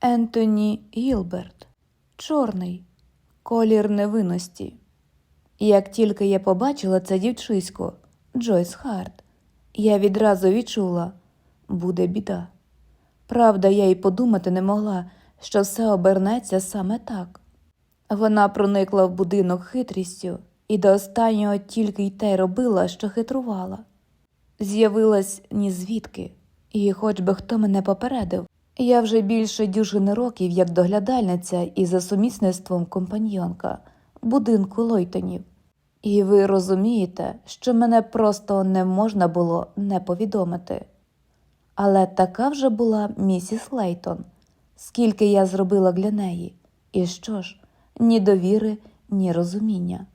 Ентоні Гілберт, чорний, колір невинності. Як тільки я побачила це дівчисько, Джойс Харт, я відразу відчула буде біда. Правда, я й подумати не могла, що все обернеться саме так. Вона проникла в будинок хитрістю і до останнього тільки й те робила, що хитрувала. З'явилась ні звідки, і хоч би хто мене попередив, я вже більше дюжини років як доглядальниця і за сумісництвом компаньйонка будинку Лойтонів. І ви розумієте, що мене просто не можна було не повідомити. Але така вже була місіс Лейтон, скільки я зробила для неї, і що ж, ні довіри, ні розуміння.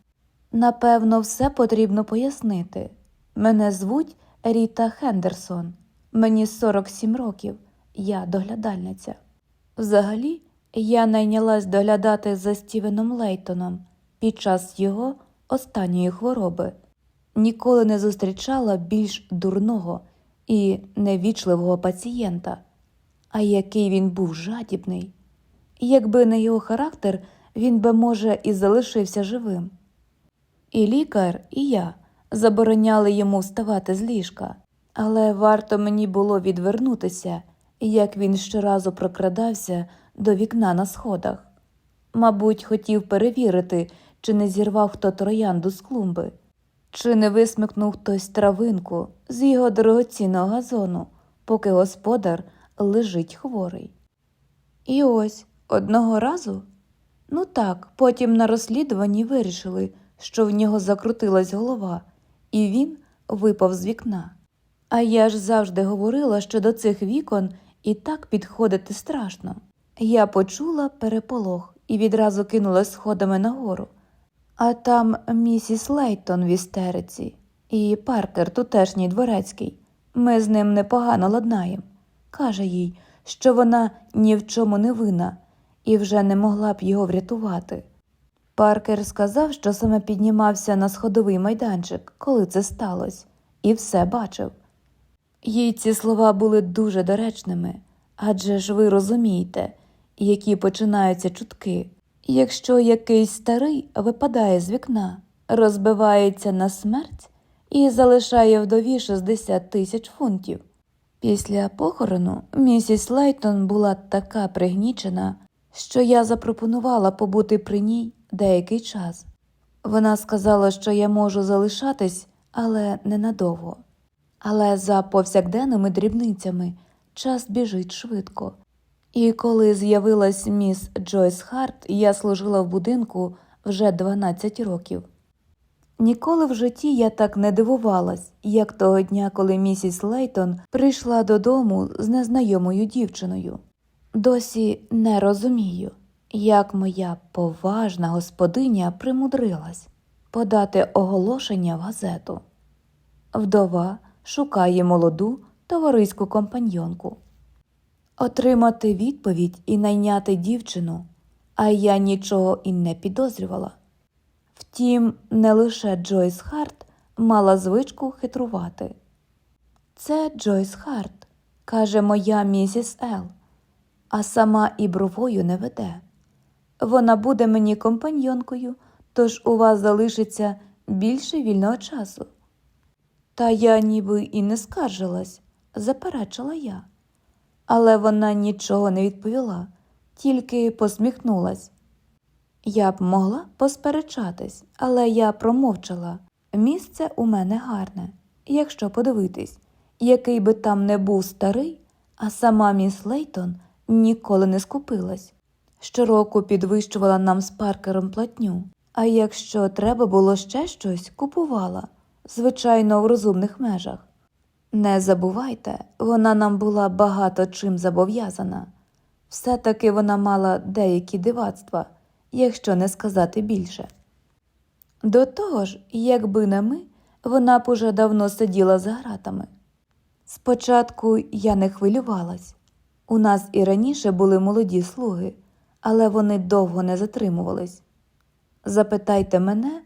Напевно, все потрібно пояснити. Мене звуть Ріта Хендерсон, мені 47 років, я доглядальниця. Взагалі, я найнялась доглядати за Стівеном Лейтоном під час його останньої хвороби. Ніколи не зустрічала більш дурного і невічливого пацієнта, а який він був жадібний. Якби не його характер, він би, може, і залишився живим. І лікар, і я забороняли йому вставати з ліжка, але варто мені було відвернутися, як він щоразу прокрадався до вікна на сходах. Мабуть, хотів перевірити, чи не зірвав хто троянду з клумби, чи не висмикнув хтось травинку з його дорогоцінного газону, поки господар лежить хворий. І ось одного разу, ну так, потім на розслідуванні вирішили, що в нього закрутилась голова, і він випав з вікна. А я ж завжди говорила, що до цих вікон і так підходити страшно. Я почула переполох і відразу кинулась сходами нагору. А там місіс Лейтон в істериці і Паркер, тутешній дворецький. Ми з ним непогано ладнаєм. Каже їй, що вона ні в чому не винна і вже не могла б його врятувати. Паркер сказав, що саме піднімався на сходовий майданчик, коли це сталося, і все бачив. Їй ці слова були дуже доречними, адже ж ви розумієте, які починаються чутки. Якщо якийсь старий випадає з вікна, розбивається на смерть і залишає вдові 60 тисяч фунтів. Після похорону місіс Лейтон була така пригнічена, що я запропонувала побути при ній деякий час. Вона сказала, що я можу залишатись, але ненадовго. Але за повсякденними дрібницями час біжить швидко. І коли з'явилась міс Джойс Харт, я служила в будинку вже 12 років. Ніколи в житті я так не дивувалась, як того дня, коли місіс Лейтон прийшла додому з незнайомою дівчиною. Досі не розумію, як моя поважна господиня примудрилась подати оголошення в газету. Вдова шукає молоду товариську компаньонку. Отримати відповідь і найняти дівчину, а я нічого і не підозрювала. Втім, не лише Джойс Харт мала звичку хитрувати. Це Джойс Харт, каже моя місіс Ел, а сама і бровою не веде. Вона буде мені компаньонкою, тож у вас залишиться більше вільного часу. Та я ніби і не скаржилась, заперечила я. Але вона нічого не відповіла, тільки посміхнулась. Я б могла посперечатись, але я промовчала. Місце у мене гарне, якщо подивитись, який би там не був старий, а сама міс Лейтон ніколи не скупилась. Щороку підвищувала нам з паркером платню, а якщо треба було ще щось, купувала, звичайно, в розумних межах. Не забувайте, вона нам була багато чим зобов'язана. Все-таки вона мала деякі дивацтва, якщо не сказати більше. До того ж, якби не ми, вона б уже давно сиділа за гратами. Спочатку я не хвилювалась. У нас і раніше були молоді слуги, але вони довго не затримувались. Запитайте мене,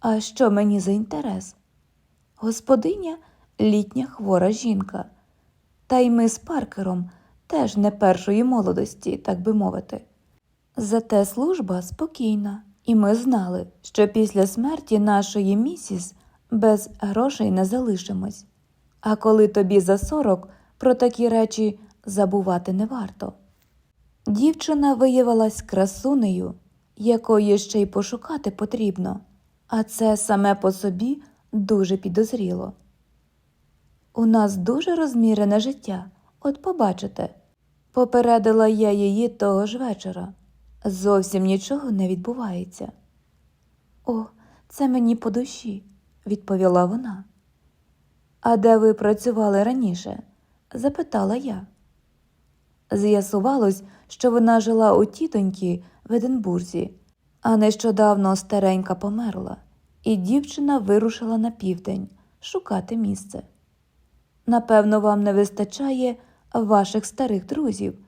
а що мені за інтерес? Господиня літня хвора жінка. Та й ми з паркером теж не першої молодості, так би мовити. Зате служба спокійна, і ми знали, що після смерті нашої місіс без грошей не залишимось. А коли тобі за сорок, про такі речі забувати не варто. Дівчина виявилась красунею, якої ще й пошукати потрібно, а це саме по собі дуже підозріло. У нас дуже розмірене життя, от побачите, попередила я її того ж вечора. Зовсім нічого не відбувається. О, це мені по душі, відповіла вона. А де ви працювали раніше? запитала я. З'ясувалось, що вона жила у тітоньки в Единбурзі, а нещодавно старенька померла, і дівчина вирушила на південь шукати місце. Напевно, вам не вистачає ваших старих друзів,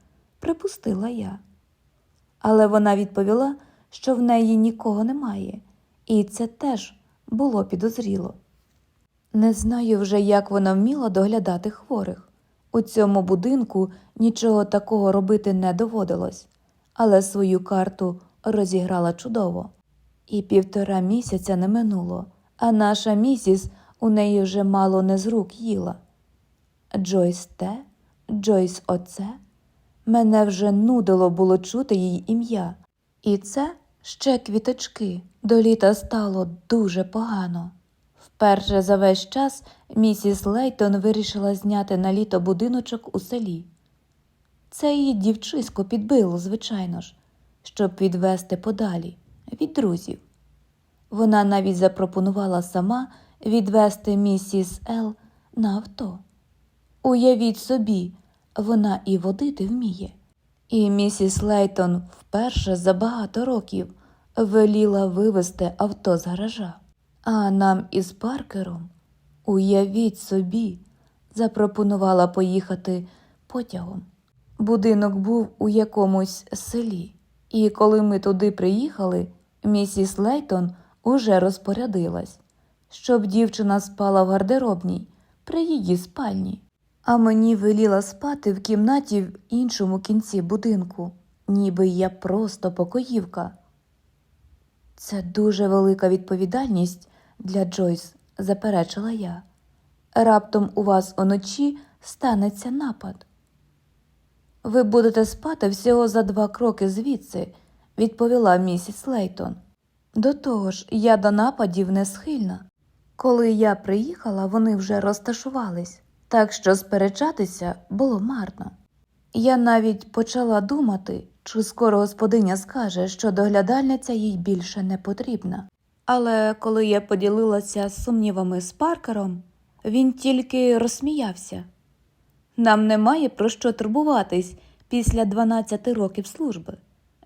припустила я. Але вона відповіла, що в неї нікого немає, і це теж було підозріло. Не знаю вже, як вона вміла доглядати хворих. У цьому будинку нічого такого робити не доводилось, але свою карту розіграла чудово. І півтора місяця не минуло, а наша місіс у неї вже мало не з рук їла. Джойс те, Джойс оце. Мене вже нудило було чути її ім'я. І це ще квіточки. До літа стало дуже погано. Вперше за весь час місіс Лейтон вирішила зняти на літо будиночок у селі. Це її дівчисько підбило, звичайно ж, щоб відвести подалі від друзів. Вона навіть запропонувала сама відвести місіс Ел на авто. Уявіть собі, вона і водити вміє. І місіс Лейтон вперше за багато років веліла вивезти авто з гаража. А нам із Паркером, уявіть собі, запропонувала поїхати потягом. Будинок був у якомусь селі, і коли ми туди приїхали, місіс Лейтон уже розпорядилась, щоб дівчина спала в гардеробній при її спальні. А мені веліла спати в кімнаті в іншому кінці будинку, ніби я просто покоївка. Це дуже велика відповідальність для Джойс, заперечила я. Раптом у вас уночі станеться напад. Ви будете спати всього за два кроки звідси, відповіла місіс Лейтон. До того ж, я до нападів не схильна. Коли я приїхала, вони вже розташувались, так що сперечатися було марно. Я навіть почала думати, чи скоро господиня скаже, що доглядальниця їй більше не потрібна. Але коли я поділилася сумнівами з Паркером, він тільки розсміявся. Нам немає про що турбуватись після 12 років служби,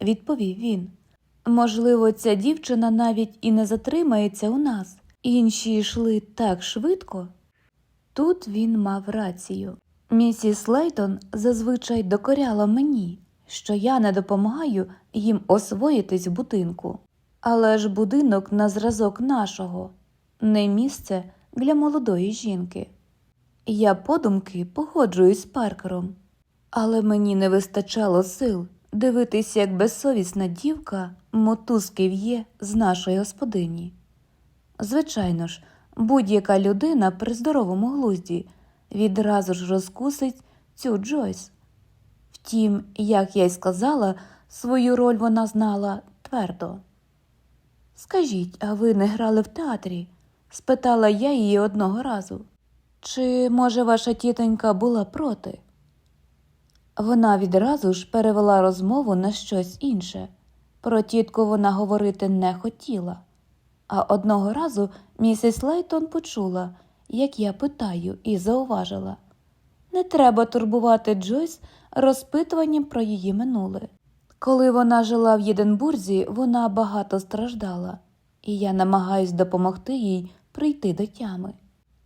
відповів він. Можливо, ця дівчина навіть і не затримається у нас. Інші йшли так швидко. Тут він мав рацію. Місіс Лейтон зазвичай докоряла мені, що я не допомагаю їм освоїтись в будинку. Але ж будинок на зразок нашого не місце для молодої жінки. Я подумки погоджуюсь з Паркером, але мені не вистачало сил дивитися, як безсовісна дівка мотузки в'є з нашої господині. Звичайно ж, будь-яка людина при здоровому глузді відразу ж розкусить цю Джойс. Втім, як я й сказала, свою роль вона знала твердо. Скажіть, а ви не грали в театрі? спитала я її одного разу. Чи, може, ваша тітонька була проти? Вона відразу ж перевела розмову на щось інше. Про тітку вона говорити не хотіла. А одного разу місіс Лейтон почула, як я питаю, і зауважила не треба турбувати Джойс розпитуванням про її минуле. Коли вона жила в Єдинбурзі, вона багато страждала, і я намагаюсь допомогти їй прийти до тями.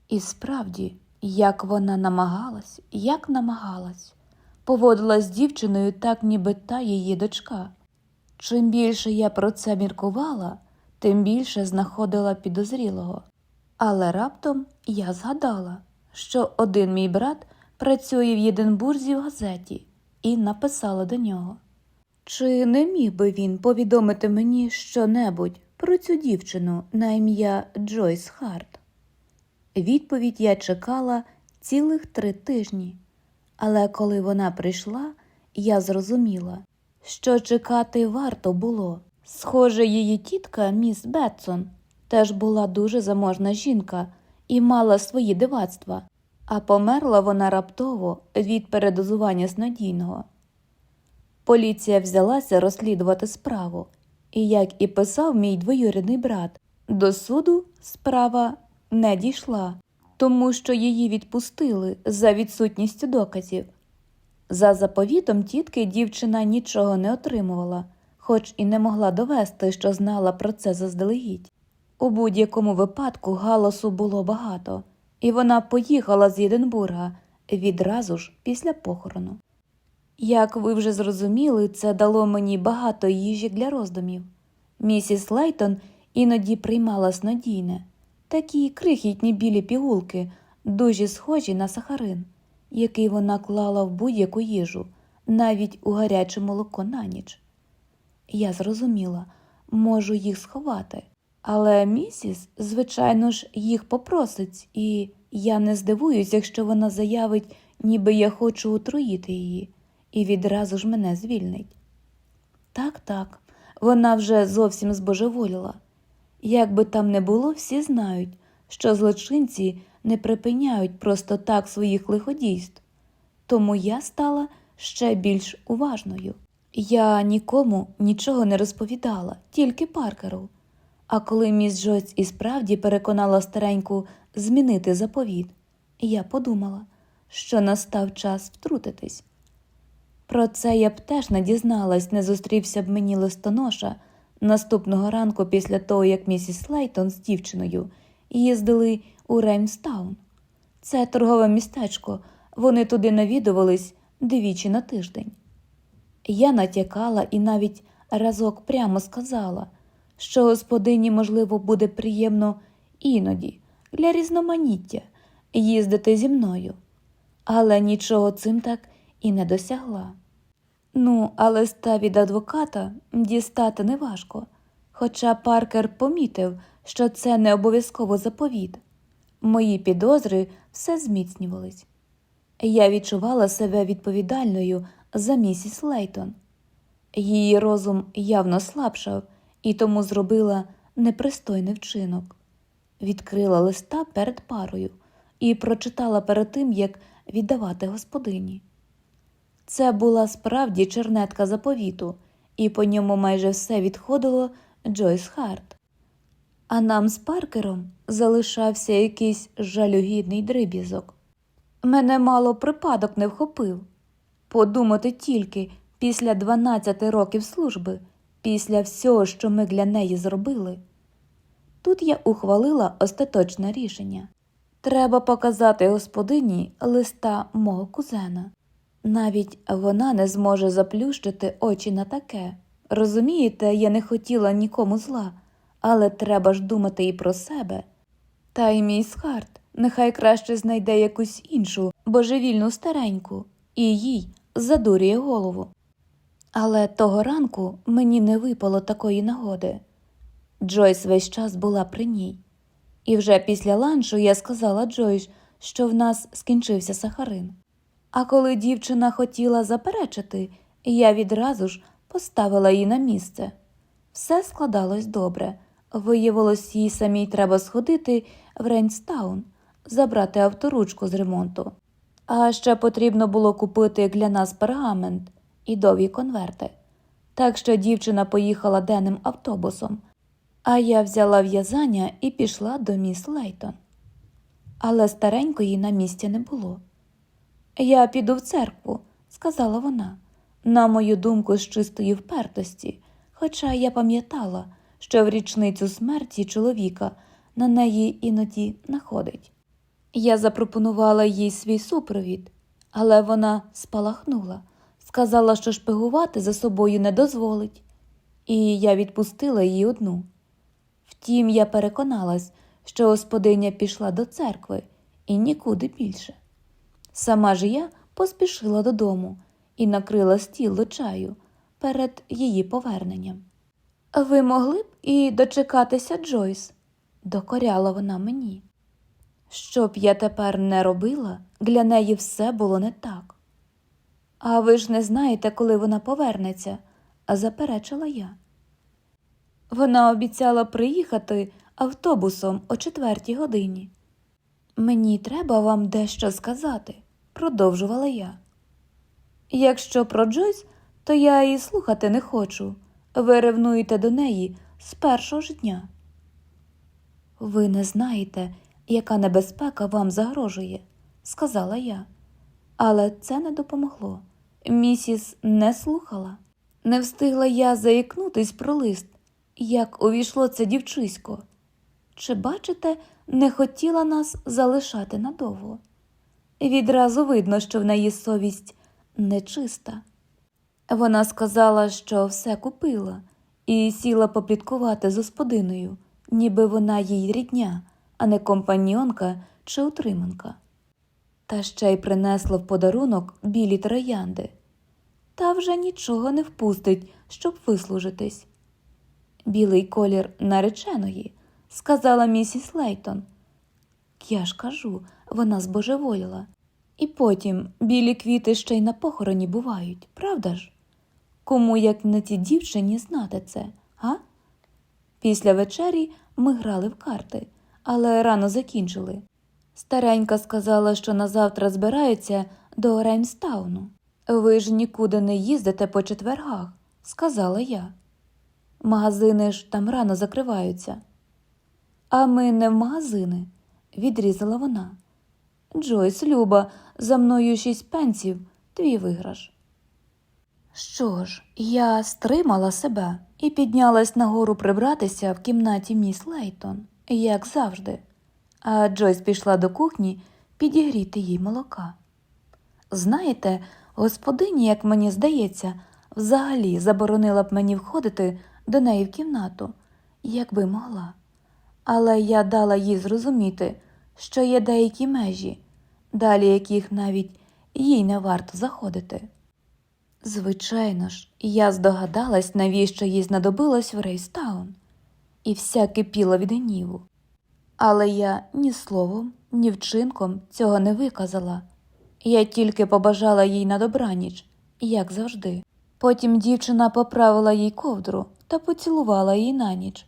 І справді, як вона намагалась, як намагалась, поводилась з дівчиною так, ніби та її дочка. Чим більше я про це міркувала, тим більше знаходила підозрілого. Але раптом я згадала, що один мій брат працює в Єдинбурзі в газеті і написала до нього. Чи не міг би він повідомити мені щонебудь про цю дівчину на ім'я Джойс Харт? Відповідь я чекала цілих три тижні, але коли вона прийшла, я зрозуміла, що чекати варто було. Схоже, її тітка, міс Бетсон, теж була дуже заможна жінка і мала свої дивацтва, а померла вона раптово від передозування снодійного. Поліція взялася розслідувати справу, і, як і писав мій двоюрідний брат, до суду справа не дійшла, тому що її відпустили за відсутністю доказів. За заповітом тітки дівчина нічого не отримувала, хоч і не могла довести, що знала про це заздалегідь. У будь-якому випадку галасу було багато, і вона поїхала з Єдинбурга відразу ж після похорону. Як ви вже зрозуміли, це дало мені багато їжі для роздумів. Місіс Лейтон іноді приймала снодійне, такі крихітні білі пігулки, дуже схожі на сахарин, який вона клала в будь-яку їжу, навіть у гаряче молоко на ніч. Я зрозуміла, можу їх сховати, але місіс, звичайно ж, їх попросить, і я не здивуюсь, якщо вона заявить, ніби я хочу отруїти її, і відразу ж мене звільнить. Так, так, вона вже зовсім збожеволіла. Як би там не було, всі знають, що злочинці не припиняють просто так своїх лиходійств, тому я стала ще більш уважною. Я нікому нічого не розповідала, тільки Паркеру. А коли міс Джойс і справді переконала стареньку змінити заповіт, я подумала, що настав час втрутитись. Про це я б теж не дізналась, не зустрівся б мені листоноша наступного ранку після того, як місіс Лейтон з дівчиною їздили у Реймстаун. Це торгове містечко, вони туди навідувались двічі на тиждень. Я натякала і навіть разок прямо сказала, що господині, можливо, буде приємно іноді для різноманіття їздити зі мною, але нічого цим так і не досягла. Ну, а листа від адвоката дістати неважко, хоча Паркер помітив, що це не обов'язково заповіт. Мої підозри все зміцнювались. Я відчувала себе відповідальною за місіс Лейтон. Її розум явно слабшав і тому зробила непристойний вчинок. Відкрила листа перед парою і прочитала перед тим, як віддавати господині. Це була справді чернетка заповіту, і по ньому майже все відходило Джойс Харт. А нам з Паркером залишався якийсь жалюгідний дриб'язок. Мене мало припадок не вхопив. Подумати тільки після 12 років служби, після всього, що ми для неї зробили. Тут я ухвалила остаточне рішення. Треба показати господині листа мого кузена. Навіть вона не зможе заплющити очі на таке. Розумієте, я не хотіла нікому зла, але треба ж думати і про себе. Та й мій Схарт нехай краще знайде якусь іншу божевільну стареньку і їй задурює голову. Але того ранку мені не випало такої нагоди. Джойс весь час була при ній. І вже після ланчу я сказала Джойс, що в нас скінчився сахарин. А коли дівчина хотіла заперечити, я відразу ж поставила її на місце. Все складалось добре. Виявилось, їй самій треба сходити в Рейнстаун, забрати авторучку з ремонту. А ще потрібно було купити для нас пергамент і довгі конверти. Так що дівчина поїхала денним автобусом, а я взяла в'язання і пішла до міс Лейтон. Але старенької на місці не було. Я піду в церкву, сказала вона, на мою думку, з чистої впертості, хоча я пам'ятала, що в річницю смерті чоловіка на неї іноді находить. Я запропонувала їй свій супровід, але вона спалахнула, сказала, що шпигувати за собою не дозволить, і я відпустила її одну. Втім, я переконалась, що господиня пішла до церкви і нікуди більше. Сама ж я поспішила додому і накрила стіл до чаю перед її поверненням. Ви могли б і дочекатися Джойс, докоряла вона мені. Що б я тепер не робила, для неї все було не так. А ви ж не знаєте, коли вона повернеться, заперечила я. Вона обіцяла приїхати автобусом о четвертій годині. Мені треба вам дещо сказати, продовжувала я. Якщо про Джойс, то я і слухати не хочу. Ви ревнуєте до неї з першого ж дня. Ви не знаєте, яка небезпека вам загрожує, сказала я. Але це не допомогло. Місіс не слухала. Не встигла я заікнутись про лист, як увійшло це дівчисько. Чи бачите, не хотіла нас залишати надовго. Відразу видно, що в неї совість нечиста. Вона сказала, що все купила, і сіла попліткувати з господиною, ніби вона їй рідня, а не компаньонка чи утриманка. Та ще й принесла в подарунок білі троянди. Та вже нічого не впустить, щоб вислужитись. Білий колір нареченої, сказала місіс Лейтон. Я ж кажу, вона збожеволіла. І потім білі квіти ще й на похороні бувають, правда ж? Кому, як не тій дівчині, знати це, а? Після вечері ми грали в карти, але рано закінчили. Старенька сказала, що назавтра збираються до Реймстауну. Ви ж нікуди не їздите по четвергах, сказала я. Магазини ж там рано закриваються. А ми не в магазини, відрізала вона. Джойс, Люба, за мною шість пенсів, твій виграш. Що ж, я стримала себе і піднялась нагору прибратися в кімнаті міс Лейтон, як завжди, а Джойс пішла до кухні підігріти їй молока. Знаєте, господині, як мені здається, взагалі заборонила б мені входити до неї в кімнату, якби могла. Але я дала їй зрозуміти, що є деякі межі, далі яких навіть їй не варто заходити. Звичайно ж, я здогадалась, навіщо їй знадобилось в Рейстаун, і вся кипіла від гніву. Але я ні словом, ні вчинком цього не виказала. Я тільки побажала їй на добраніч, як завжди. Потім дівчина поправила їй ковдру та поцілувала її на ніч.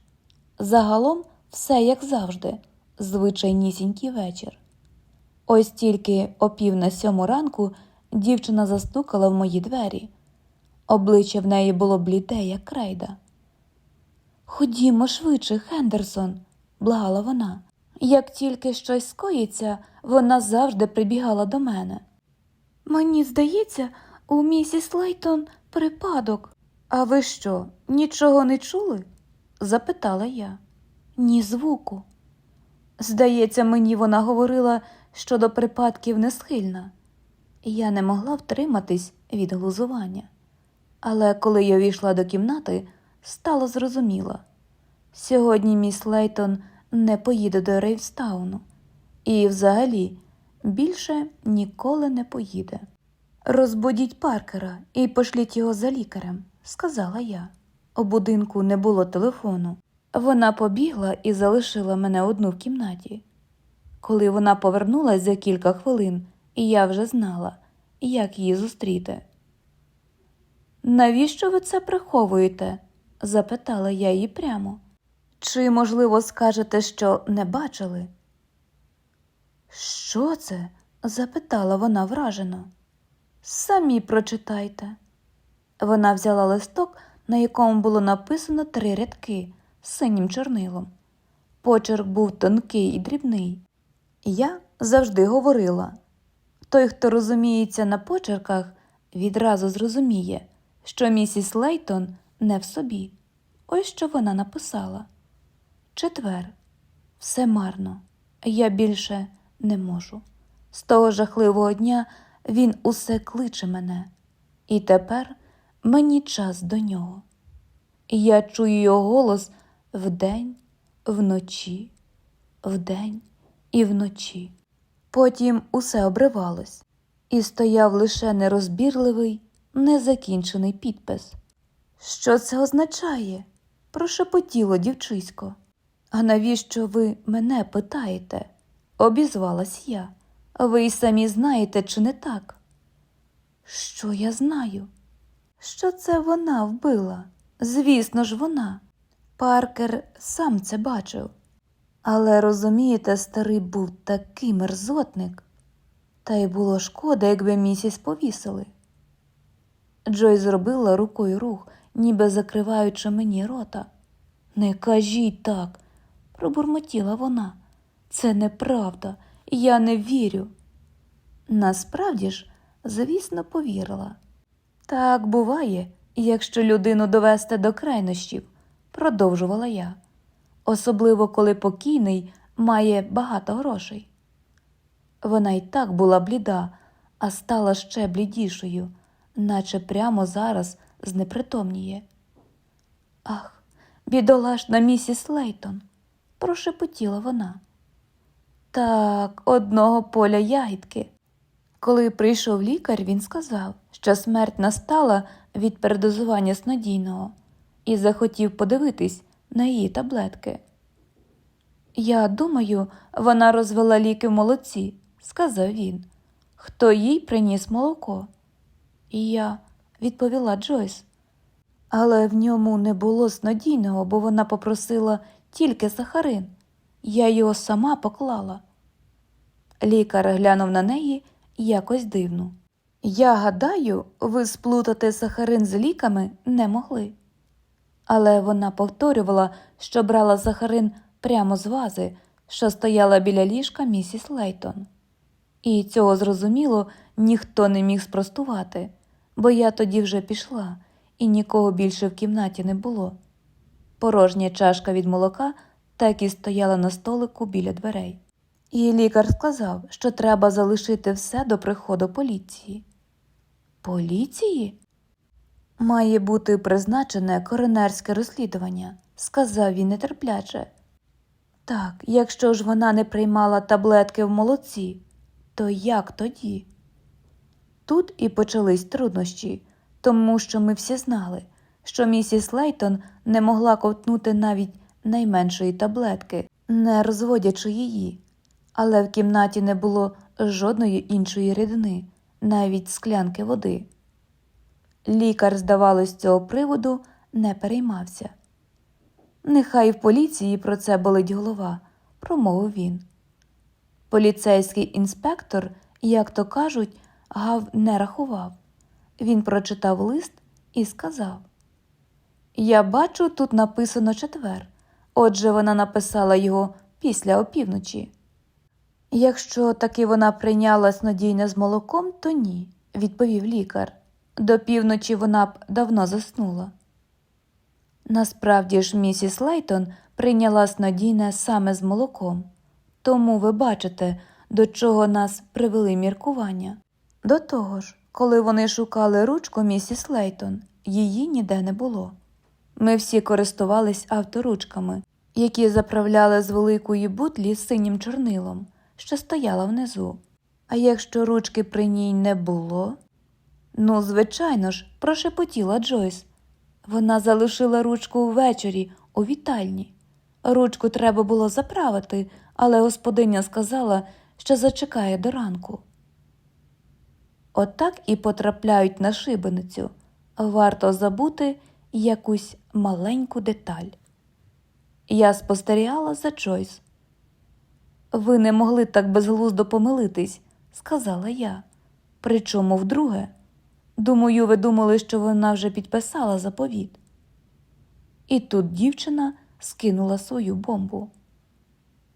Загалом все як завжди, звичайнісінький вечір. Ось тільки о пів на сьому ранку дівчина застукала в мої двері. Обличчя в неї було бліде, як крейда. Ходімо швидше, Хендерсон, благала вона. Як тільки щось скоїться, вона завжди прибігала до мене. Мені здається, у місіс Лейтон припадок. А ви що, нічого не чули? запитала я. Ні звуку. Здається, мені вона говорила, що до припадків не схильна. Я не могла втриматись від глузування. Але коли я війшла до кімнати, стало зрозуміло. Сьогодні міс Лейтон не поїде до Рейвстауну і, взагалі, більше ніколи не поїде. Розбудіть Паркера і пошліть його за лікарем, сказала я. У будинку не було телефону. Вона побігла і залишила мене одну в кімнаті. Коли вона повернулась за кілька хвилин, я вже знала, як її зустріти. Навіщо ви це приховуєте? запитала я її прямо. Чи, можливо, скажете, що не бачили? Що це? запитала вона вражено. Самі прочитайте. Вона взяла листок, на якому було написано три рядки синім чорнилом. Почерк був тонкий і дрібний. Я завжди говорила той, хто розуміється на почерках, відразу зрозуміє, що місіс Лейтон не в собі. Ось що вона написала. Четвер. Все марно. Я більше не можу. З того жахливого дня він усе кличе мене, і тепер мені час до нього. Я чую його голос вдень, вночі, вдень і вночі. Потім усе обривалось, і стояв лише нерозбірливий незакінчений підпис. Що це означає? прошепотіло дівчисько. А навіщо ви мене питаєте? обізвалась я. Ви й самі знаєте, чи не так? Що я знаю? Що це вона вбила? Звісно ж, вона. Паркер сам це бачив. Але розумієте, старий був такий мерзотник. Та й було шкода, якби місіс повісили. Джой зробила рукою рух, ніби закриваючи мені рота. Не кажіть так, пробурмотіла вона. Це неправда, я не вірю. Насправді ж, звісно, повірила. Так буває, якщо людину довести до крайнощів, продовжувала я, особливо коли покійний має багато грошей. Вона й так була бліда, а стала ще блідішою, наче прямо зараз знепритомніє. Ах, бідолашна місіс Лейтон, прошепотіла вона. Так, одного поля ягідки. Коли прийшов лікар, він сказав, що смерть настала від передозування снодійного і захотів подивитись на її таблетки. Я думаю, вона розвела ліки в молоці, сказав він. Хто їй приніс молоко? І я відповіла Джойс. Але в ньому не було снодійного, бо вона попросила тільки сахарин. Я його сама поклала. Лікар глянув на неї якось дивно. Я гадаю, ви сплутати сахарин з ліками не могли. Але вона повторювала, що брала сахарин прямо з вази, що стояла біля ліжка місіс Лейтон. І цього зрозуміло ніхто не міг спростувати, бо я тоді вже пішла, і нікого більше в кімнаті не було. Порожня чашка від молока так і стояла на столику біля дверей. І лікар сказав, що треба залишити все до приходу поліції. Поліції? Має бути призначене коронерське розслідування, сказав він нетерпляче. Так, якщо ж вона не приймала таблетки в молоці, то як тоді? Тут і почались труднощі, тому що ми всі знали, що місіс Лейтон не могла ковтнути навіть найменшої таблетки, не розводячи її, але в кімнаті не було жодної іншої рідини, навіть склянки води. Лікар, здавалось, цього приводу не переймався. Нехай в поліції про це болить голова, промовив він. Поліцейський інспектор, як то кажуть, гав не рахував. Він прочитав лист і сказав: Я бачу, тут написано четвер. Отже, вона написала його після опівночі. Якщо таки вона прийняла снодійне з молоком, то ні, відповів лікар. До півночі вона б давно заснула. Насправді ж місіс Лейтон прийняла снодійне саме з молоком, тому ви бачите, до чого нас привели міркування. До того ж, коли вони шукали ручку місіс Лейтон, її ніде не було. Ми всі користувались авторучками, які заправляли з великої бутлі синім чорнилом, що стояла внизу. А якщо ручки при ній не було, ну, звичайно ж, прошепотіла Джойс. Вона залишила ручку ввечері у вітальні. Ручку треба було заправити, але господиня сказала, що зачекає до ранку. Отак і потрапляють на шибеницю. Варто забути якусь маленьку деталь. Я спостерігала за Джойс. Ви не могли так безглуздо помилитись, сказала я. Причому вдруге. Думаю, ви думали, що вона вже підписала заповіт. І тут дівчина скинула свою бомбу.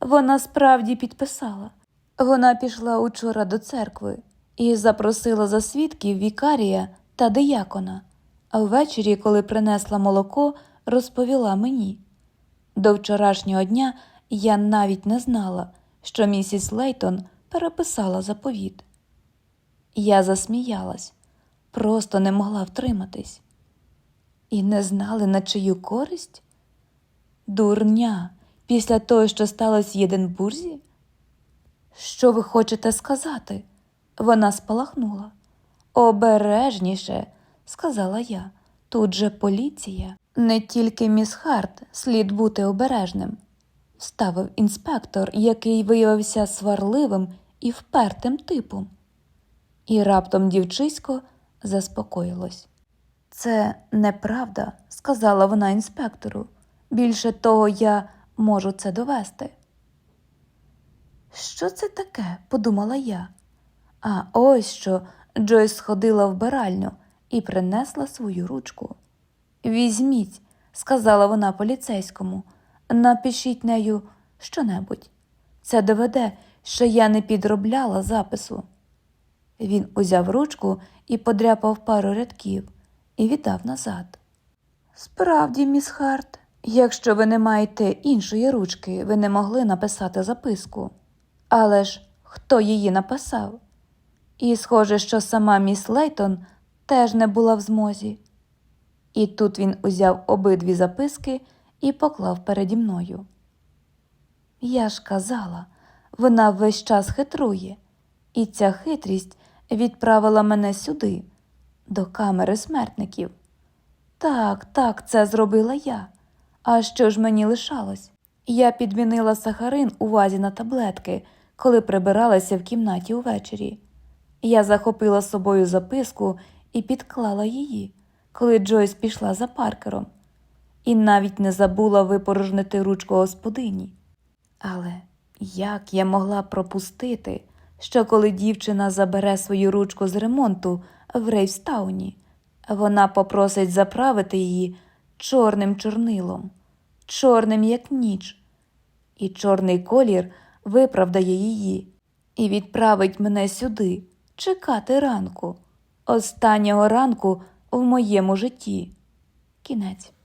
Вона справді підписала. Вона пішла учора до церкви і запросила за свідків вікарія та диякона, а ввечері, коли принесла молоко, розповіла мені. До вчорашнього дня я навіть не знала, що місіс Лейтон переписала заповіт. Я засміялась, просто не могла втриматись. І не знали, на чию користь? Дурня, після того, що сталося в Єдинбурзі? Що ви хочете сказати? Вона спалахнула. Обережніше, сказала я. Тут же поліція. Не тільки міс Харт слід бути обережним, ставив інспектор, який виявився сварливим і впертим типом. І раптом дівчисько заспокоїлось. Це неправда, сказала вона інспектору. Більше того, я можу це довести. Що це таке? подумала я. А ось що Джойс сходила в биральню і принесла свою ручку. Візьміть, сказала вона поліцейському, напишіть нею щонебудь. Це доведе, що я не підробляла запису. Він узяв ручку і подряпав пару рядків і віддав назад. Справді, міс Харт, якщо ви не маєте іншої ручки, ви не могли написати записку. Але ж хто її написав? І схоже, що сама міс Лейтон теж не була в змозі. І тут він узяв обидві записки і поклав переді мною. Я ж казала, вона весь час хитрує, і ця хитрість відправила мене сюди, до камери смертників. Так, так, це зробила я. А що ж мені лишалось? Я підмінила сахарин у вазі на таблетки, коли прибиралася в кімнаті увечері. Я захопила з собою записку і підклала її, коли Джойс пішла за паркером, і навіть не забула випорожнити ручку господині. Але як я могла пропустити, що коли дівчина забере свою ручку з ремонту в Рейвстауні, вона попросить заправити її чорним чорнилом, чорним, як ніч, і чорний колір виправдає її і відправить мене сюди чекати ранку, останнього ранку в моєму житті. Кінець.